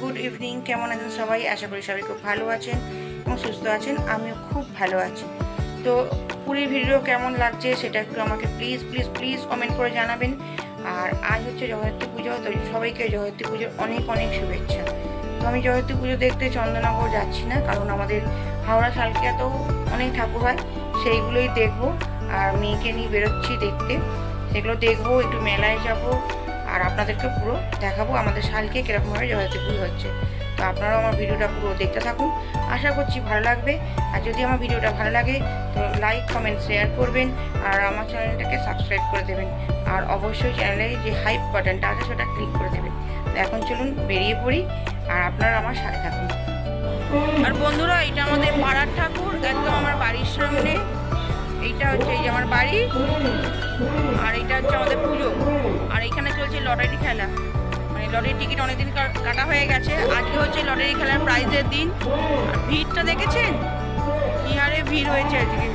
Good evening. কেমন আছেন সবাই? আশা করি সবাই খুব ভালো আছেন এবং সুস্থ আছেন। আমিও খুব ভালো আছি। তো পুরীর ভিডিও কেমন লাগছে সেটা একটু আমাকে প্লিজ প্লিজ প্লিজ কমেন্ট করে জানাবেন। আর আজ হচ্ছে জগদ্ধাত্রী পুজো, তো সবাইকে জগদ্ধাত্রী পুজোর অনেক অনেক শুভেচ্ছা। তো আমি জগদ্ধাত্রী পুজো দেখতে চন্দননগর যাচ্ছি না, কারণ আমাদের হাওড়া, শালকিয়াতেও অনেক ঠাকুর হয়, সেইগুলোই দেখব। আর মেয়েকে নিয়ে বেরোচ্ছি দেখতে। সেগুলো দেখব, একটু মেলায় যাব। আর আপনাদেরকে পুরো দেখাবো আমাদের শালকে কীরকমভাবে জগদ্ধাত্রী পুজো হচ্ছে। তো আপনারাও আমার ভিডিওটা পুরো দেখতে থাকুন। আশা করছি ভালো লাগবে। আর যদি আমার ভিডিওটা ভালো লাগে, তো লাইক কমেন্ট শেয়ার করবেন আর আমার চ্যানেলটাকে সাবস্ক্রাইব করে দেবেন। আর অবশ্যই চ্যানেলে যে হাইপ বাটনটা আছে, সেটা ক্লিক করে দেবেন। তো এখন চলুন বেরিয়ে পড়ি আর আপনারা আমার সাথে থাকুন। আর বন্ধুরা, এটা আমাদের পাড়ার ঠাকুর, একদম আমার বাড়ির সামনে। এইটা হচ্ছে এই যে আমার বাড়ি। আর এটা হচ্ছে আমাদের পুজো। আর এখানে চলছে লটারি খেলা। মানে লটারি টিকিট অনেকদিন কাটা হয়ে গেছে। আজকে হচ্ছে লটারি খেলার প্রাইজের দিন। আর ভিড়টা দেখেছেন? কি হারে ভিড় হয়েছে আজকে।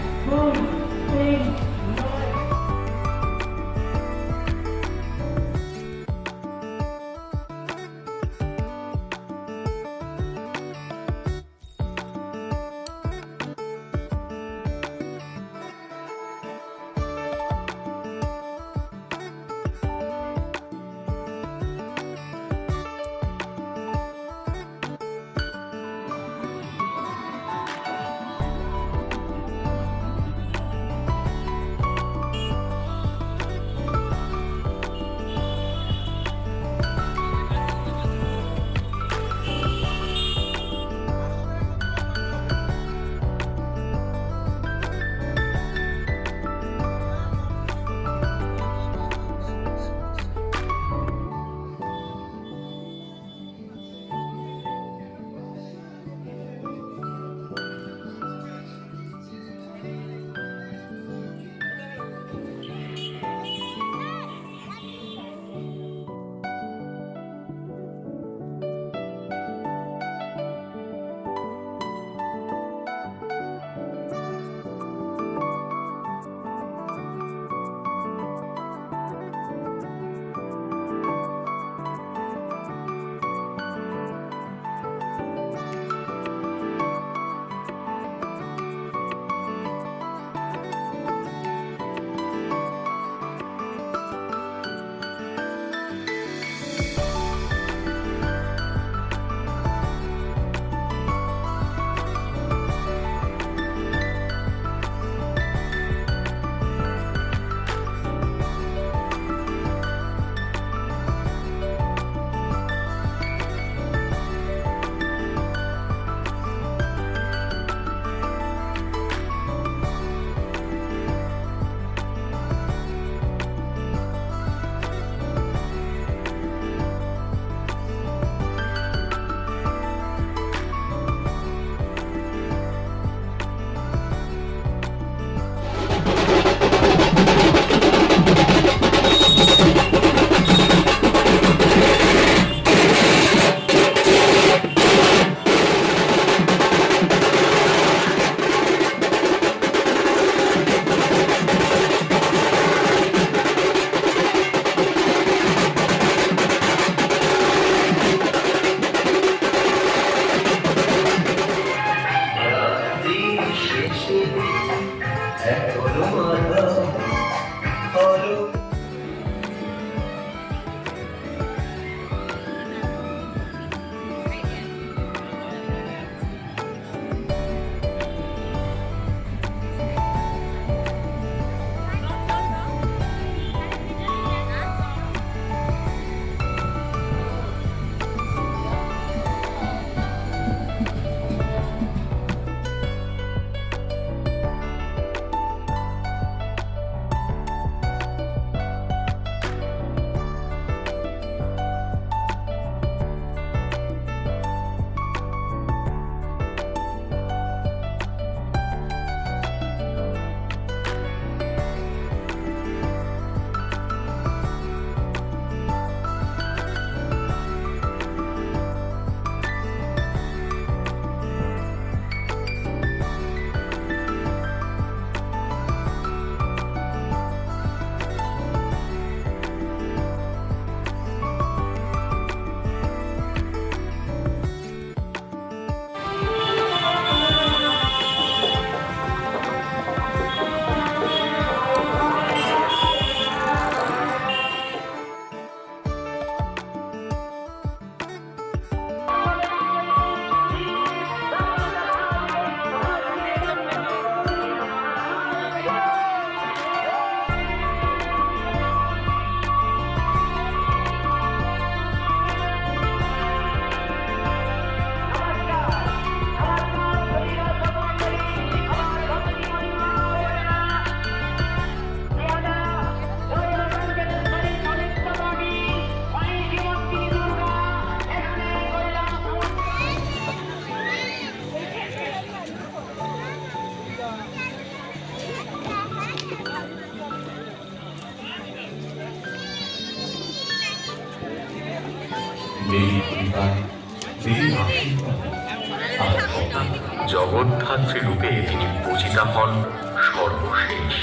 জগদ্ধাত্রী রূপে তিনি পূজিতা হন সর্বশেষ।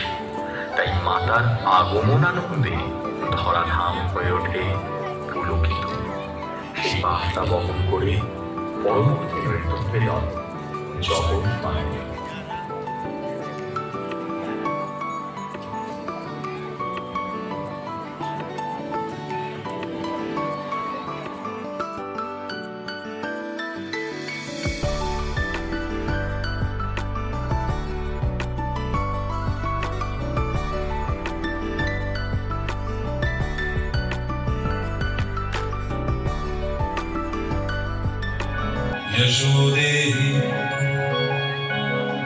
তাই মাতার আগমনানন্দে ধরাধাম হয়ে ওঠে পুলকিত। সেই বার্তা বহন করে পরবর্তী নৃত্যবেদন জগৎ মায়ের यशोदेहि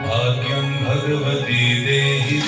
भाग्यं भगवती देहि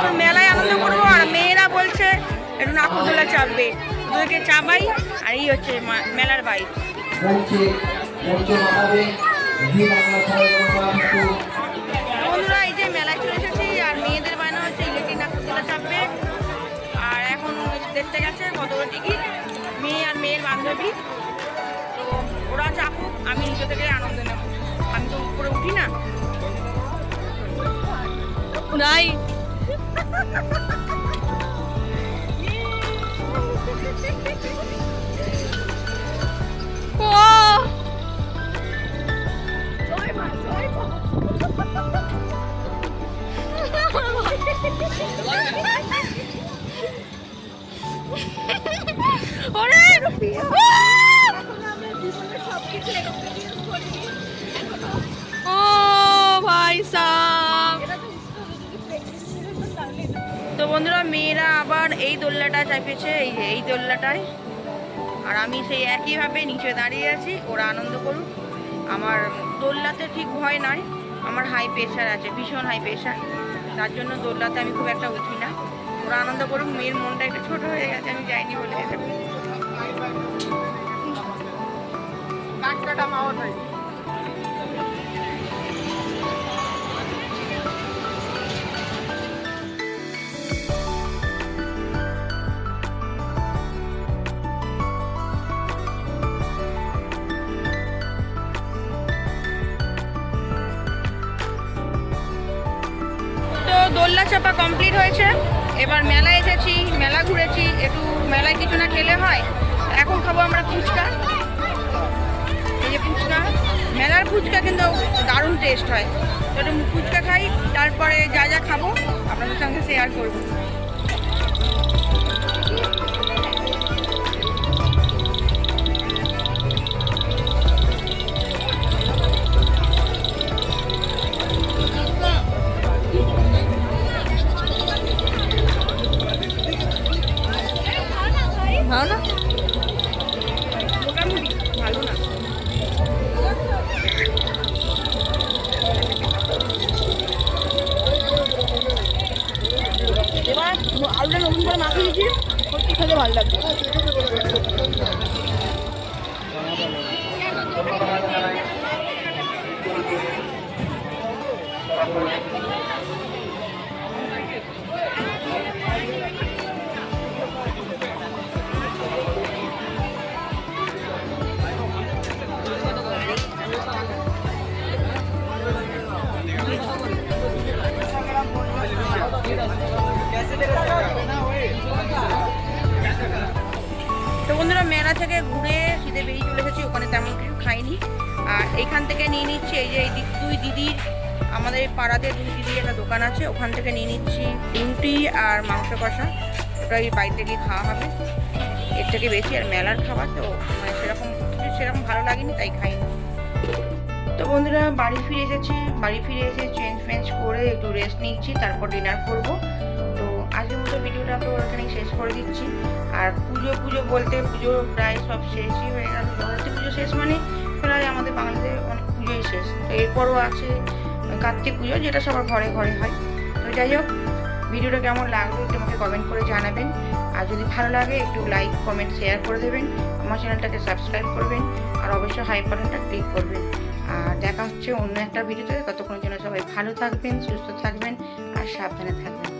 এখন মেলায় আনন্দ করব আর মেয়েরা বলছে একটু নাকুরদোলা চাপবে। ওদেরকে চাপাই আর এই হচ্ছে মা- মেলার বাইক বন্ধুরা এই যে মেলায় চলে এসেছি আর মেয়েদের বায়না হচ্ছে ইলেকট্রিক নাকুরদোলা চাপবে। আর এখন দেখতে গেছে কতগুলো টিকিট মেয়ে আর মেয়ের বান্ধবী। তো ওরা চাপুক আমি নিচে থেকে আনন্দ নেব। আমি তো উপরে উঠি না। নাই ও ভাই সাহ বন্ধুরা, মেয়েরা আবার এই দোল্লাটা চাপিয়েছে, এই যে এই দোল্লাটায় আর আমি সেই একইভাবে নিচে দাঁড়িয়ে আছি, ওরা আনন্দ করুক। আমার দোল্লাতে ঠিক ভয় নয় আমার হাই প্রেশার আছে, ভীষণ হাই প্রেশার তার জন্য দোল্লাতে আমি খুব একটা উঠি না। ওরা আনন্দ করুক, মেয়ের মনটা একটু ছোট হয়ে গেছে, আমি যাইনি বলে। এসব তো দোল্লা চাপা কমপ্লিট হয়েছে। এবার মেলা এসেছি, মেলা ঘুরেছি, একটু মেলায় কিছু না খেলে হয়। এখন খাব আমরা ফুচকা। এই যে ফুচকা, মেলার ফুচকা কিন্তু দারুণ টেস্ট হয়। তো ফুচকা খাই, তারপরে যা যা খাব আপনাদের সঙ্গে শেয়ার করব। করে মাখিয়ে দিয়েছি সত্যি খেতে ভালো লাগছে এই যে এই দি- দুই দিদির আমাদের পাড়াতে দুই দিদির একটা দোকান আছে, ওখান থেকে নিয়ে নিচ্ছি রুটি আর মাংস কষা। ওটা এই বাড়িতে গিয়ে খাওয়া হবে। এর থেকে বেশি আর মেলার খাবার, তো মানে সেরকম সেরকম ভালো লাগেনি, তাই খাইনি। তো বন্ধুরা, বাড়ি ফিরে এসেছি, বাড়ি ফিরে এসে চেঞ্জ ফেঞ্জ করে একটু রেস্ট নিচ্ছি, তারপর ডিনার করব। তো আজকের মতো ভিডিওটা তো এখানেই শেষ করে দিচ্ছি। আর পুজো পুজো বলতে পুজো প্রায় সব শেষই হয়ে গেল। পুজো শেষ মানে প্রায় আমাদের বাঙালিদের অনেক পুজোই শেষ। তো এরপরও আছে কার্তিক পুজো, যেটা সবার ঘরে ঘরে হয়। তো যাই হোক, ভিডিওটা কেমন লাগল একটু আমাকে কমেন্ট করে জানাবেন। আর যদি ভালো লাগে, একটু লাইক কমেন্ট শেয়ার করে দেবেন। আমার চ্যানেলটাকে সাবস্ক্রাইব করবেন। আর অবশ্যই হাই বাটনটা ক্লিক করবেন। আর দেখা হচ্ছে অন্য একটা ভিডিওতে। ততক্ষণের জন্য সবাই ভালো থাকবেন, সুস্থ থাকবেন, আর সাবধানে থাকবেন।